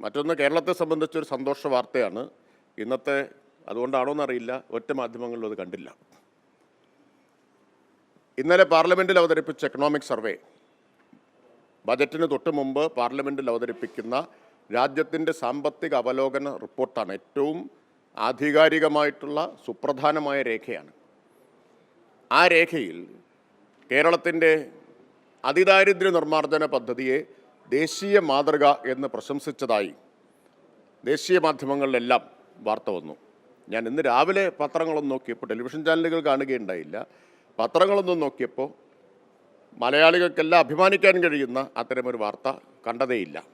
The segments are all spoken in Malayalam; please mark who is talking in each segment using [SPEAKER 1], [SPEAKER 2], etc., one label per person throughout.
[SPEAKER 1] മറ്റൊന്ന് കേരളത്തെ സംബന്ധിച്ചൊരു സന്തോഷ വാർത്തയാണ്. ഇന്നത്തെ അതുകൊണ്ടാണോ എന്നറിയില്ല. ഒറ്റ മാധ്യമങ്ങളിലും അത് കണ്ടില്ല. ഇന്നലെ പാർലമെന്റിൽ അവതരിപ്പിച്ച എക്കണോമിക് സർവേ ബജറ്റിന് തൊട്ട് മുമ്പ് പാർലമെന്റിൽ അവതരിപ്പിക്കുന്ന രാജ്യത്തിന്റെ സാമ്പത്തിക അവലോകന റിപ്പോർട്ടാണ് ഏറ്റവും ആധികാരികമായിട്ടുള്ള സുപ്രധാനമായ രേഖയാണ്. ആ രേഖയിൽ കേരളത്തിന്റെ അതിദാരിദ്ര്യ നിർമ്മാർജന പദ്ധതിയെ ദേശീയ മാതൃക എന്ന് പ്രശംസിച്ചതായി ദേശീയ മാധ്യമങ്ങളിലെല്ലാം വാർത്ത വന്നു. ഞാൻ ഇന്ന് രാവിലെ പത്രങ്ങളൊന്നും നോക്കിയപ്പോൾ ടെലിവിഷൻ ചാനലുകൾ കാണുകയുണ്ടായില്ല. പത്രങ്ങളൊന്നും നോക്കിയപ്പോൾ മലയാളികൾക്കെല്ലാം അഭിമാനിക്കാൻ കഴിയുന്ന അത്തരമൊരു വാർത്ത കണ്ടതേയില്ല.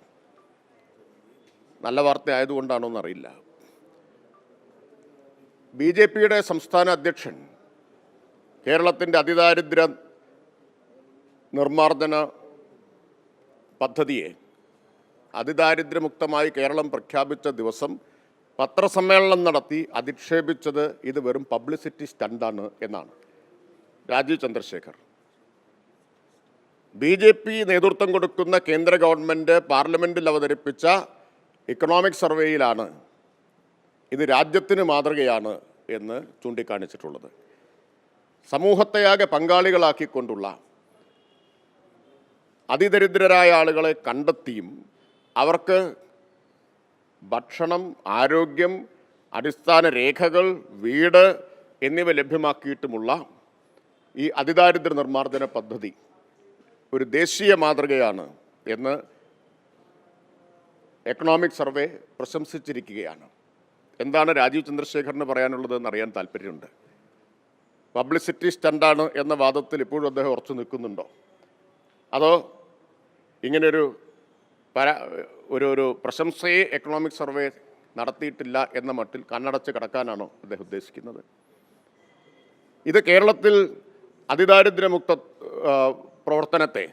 [SPEAKER 1] നല്ല വാർത്ത ആയതുകൊണ്ടാണോ എന്നറിയില്ല. ബി ജെ പിയുടെ സംസ്ഥാന അധ്യക്ഷൻ കേരളത്തിന്റെ അതിദാരിദ്ര്യ നിർമ്മാർജന പദ്ധതിയെ അതിദാരിദ്ര്യമുക്തമായി കേരളം പ്രഖ്യാപിച്ച ദിവസം പത്രസമ്മേളനം നടത്തി അധിക്ഷേപിച്ചത് ഇത് വെറും പബ്ലിസിറ്റി സ്റ്റണ്ടാണ് എന്നാണ് Rajeev Chandrasekhar. B J P നേതൃത്വം കൊടുക്കുന്ന കേന്ദ്ര ഗവൺമെന്റ് പാർലമെന്റിൽ അവതരിപ്പിച്ച ഇക്കണോമിക് സർവേയിലാണ് ഇത് രാജ്യത്തിന് മാതൃകയാണ് എന്ന് ചൂണ്ടിക്കാണിച്ചിട്ടുള്ളത്. സമൂഹത്തെയാകെ പങ്കാളികളാക്കിക്കൊണ്ടുള്ള അതിദരിദ്രരായ ആളുകളെ കണ്ടെത്തിയും അവർക്ക് ഭക്ഷണം ആരോഗ്യം അടിസ്ഥാന രേഖകൾ വീട് എന്നിവ ലഭ്യമാക്കിയിട്ടുമുള്ള ഈ അതിദാരിദ്ര്യ നിർമ്മാർജന പദ്ധതി ഒരു ദേശീയ മാതൃകയാണ് എന്ന് എക്കണോമിക് സർവേ പ്രശംസിച്ചിരിക്കുകയാണ്. എന്താണ് രാജീവ് ചന്ദ്രശേഖറിന് പറയാനുള്ളത് എന്നറിയാൻ താല്പര്യമുണ്ട്? പബ്ലിസിറ്റി സ്റ്റണ്ടാണ് എന്ന വാദത്തിൽ ഇപ്പോഴും അദ്ദേഹം ഉറച്ചു നിൽക്കുന്നുണ്ടോ? അതോ ഇങ്ങനൊരു പര ഒരു ഒരു പ്രശംസയെ എക്കണോമിക് സർവേ നടത്തിയിട്ടില്ല എന്ന മട്ടിൽ കണ്ണടച്ച് കിടക്കാനാണോ അദ്ദേഹം ഉദ്ദേശിക്കുന്നത്? ഇത് കേരളത്തിൽ അതിദാരിദ്ര്യമുക്ത പ്രവർത്തനത്തെ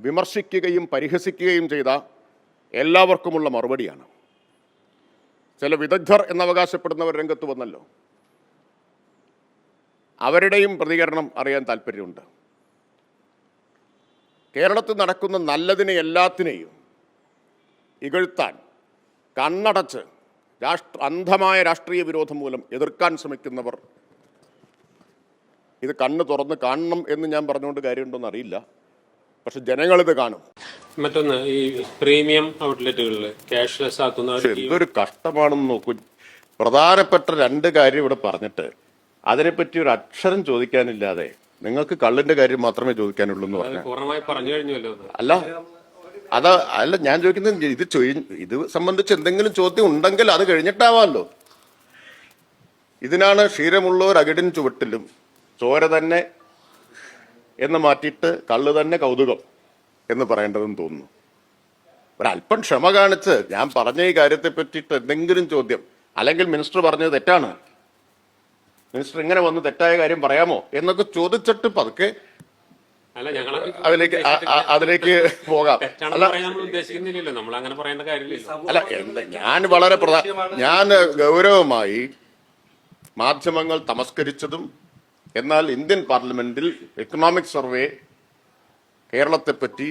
[SPEAKER 1] വിമർശിക്കുകയും പരിഹസിക്കുകയും ചെയ്ത എല്ലാവർക്കുമുള്ള മറുപടിയാണ്. ചില വിദഗ്ധർ എന്നവകാശപ്പെടുന്നവർ രംഗത്ത് വന്നല്ലോ. അവരുടെയും പ്രതികരണം അറിയാൻ താല്പര്യമുണ്ട്. കേരളത്തിൽ നടക്കുന്ന നല്ലതിനെ എല്ലാത്തിനെയും ഇകഴ്ത്താൻ കണ്ണടച്ച് രാഷ്ട്ര അന്ധമായ രാഷ്ട്രീയ വിരോധം മൂലം എതിർക്കാൻ ശ്രമിക്കുന്നവർ ഇത് കണ്ണ് തുറന്ന് കാണണം എന്ന് ഞാൻ പറഞ്ഞുകൊണ്ട് കാര്യമുണ്ടോന്ന് അറിയില്ല. പക്ഷെ ഇത് കാണും.
[SPEAKER 2] മറ്റൊന്ന് ഈ പ്രീമിയം ഔട്ട്ലെറ്റുകളിൽ ക്യാഷ്ലെസ് ആക്കുന്ന
[SPEAKER 1] എന്തൊരു കഷ്ടമാണെന്ന് നോക്കൂ. പ്രധാനപ്പെട്ട രണ്ട് കാര്യം ഇവിടെ പറഞ്ഞിട്ട് അതിനെപ്പറ്റി ഒരു അക്ഷരം ചോദിക്കാനില്ലാതെ നിങ്ങൾക്ക് കള്ളിന്റെ കാര്യം മാത്രമേ ചോദിക്കാനുള്ളൂ എന്ന് പറഞ്ഞു. അല്ല അത് അല്ല ഞാൻ ചോദിക്കുന്നത് ഇത് ഇത് സംബന്ധിച്ച് എന്തെങ്കിലും ചോദ്യം ഉണ്ടെങ്കിൽ അത് കഴിഞ്ഞിട്ടാവാമല്ലോ. ഇതിനാണ് ക്ഷീരമുള്ളവർ അകിടിൻ ചുവട്ടിലും ചോര തന്നെ എന്ന് മാറ്റിയിട്ട് കള്ള് തന്നെ കൗതുകം എന്ന് പറയേണ്ടതെന്ന് തോന്നുന്നു. ഒരല്പം ക്ഷമ കാണിച്ച് ഞാൻ പറഞ്ഞ ഈ കാര്യത്തെ പറ്റിയിട്ട് എന്തെങ്കിലും ചോദ്യം അല്ലെങ്കിൽ മിനിസ്റ്റർ പറഞ്ഞത് തെറ്റാണ്. മിനിസ്റ്റർ ഇങ്ങനെ വന്ന് തെറ്റായ കാര്യം പറയാമോ എന്നൊക്കെ ചോദിച്ചിട്ട് പതുക്കെ അതിലേക്ക് അതിലേക്ക് പോകാം.
[SPEAKER 2] അല്ല
[SPEAKER 1] അല്ല എന്ത് ഞാൻ വളരെ പ്രധാന ഞാൻ ഗൗരവമായി മാധ്യമങ്ങൾ തമസ്കരിച്ചതും എന്നാൽ ഇന്ത്യൻ പാർലമെന്റിൽ എക്കണോമിക് സർവേ കേരളത്തെ പറ്റി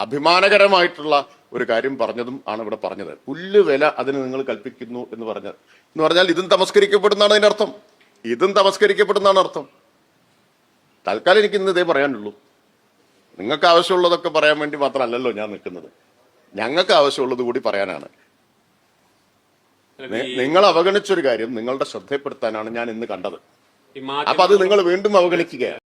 [SPEAKER 1] അഭിമാനകരമായിട്ടുള്ള ഒരു കാര്യം പറഞ്ഞതും ആണ് ഇവിടെ പറഞ്ഞത്. പുല്ല് വില അതിന് നിങ്ങൾ കൽപ്പിക്കുന്നു എന്ന് പറഞ്ഞത് എന്ന് പറഞ്ഞാൽ ഇതും തമസ്കരിക്കപ്പെടുന്നതാണ് അതിന്റെ അർത്ഥം. ഇതും തമസ്കരിക്കപ്പെടുന്നതാണ് അർത്ഥം. തൽക്കാലം എനിക്ക് ഇന്ന് ഇതേ പറയാനുള്ളൂ. നിങ്ങൾക്ക് ആവശ്യമുള്ളതൊക്കെ പറയാൻ വേണ്ടി മാത്രമല്ലല്ലോ ഞാൻ നിൽക്കുന്നത്. ഞങ്ങൾക്ക് ആവശ്യമുള്ളത് കൂടി പറയാനാണ്. നിങ്ങൾ അവഗണിച്ചൊരു കാര്യം നിങ്ങളുടെ ശ്രദ്ധയപ്പെടുത്താനാണ് ഞാൻ ഇന്ന് കണ്ടത്. അപ്പൊ അത് നിങ്ങൾ വീണ്ടും അവഗണിക്കുകയാണ്.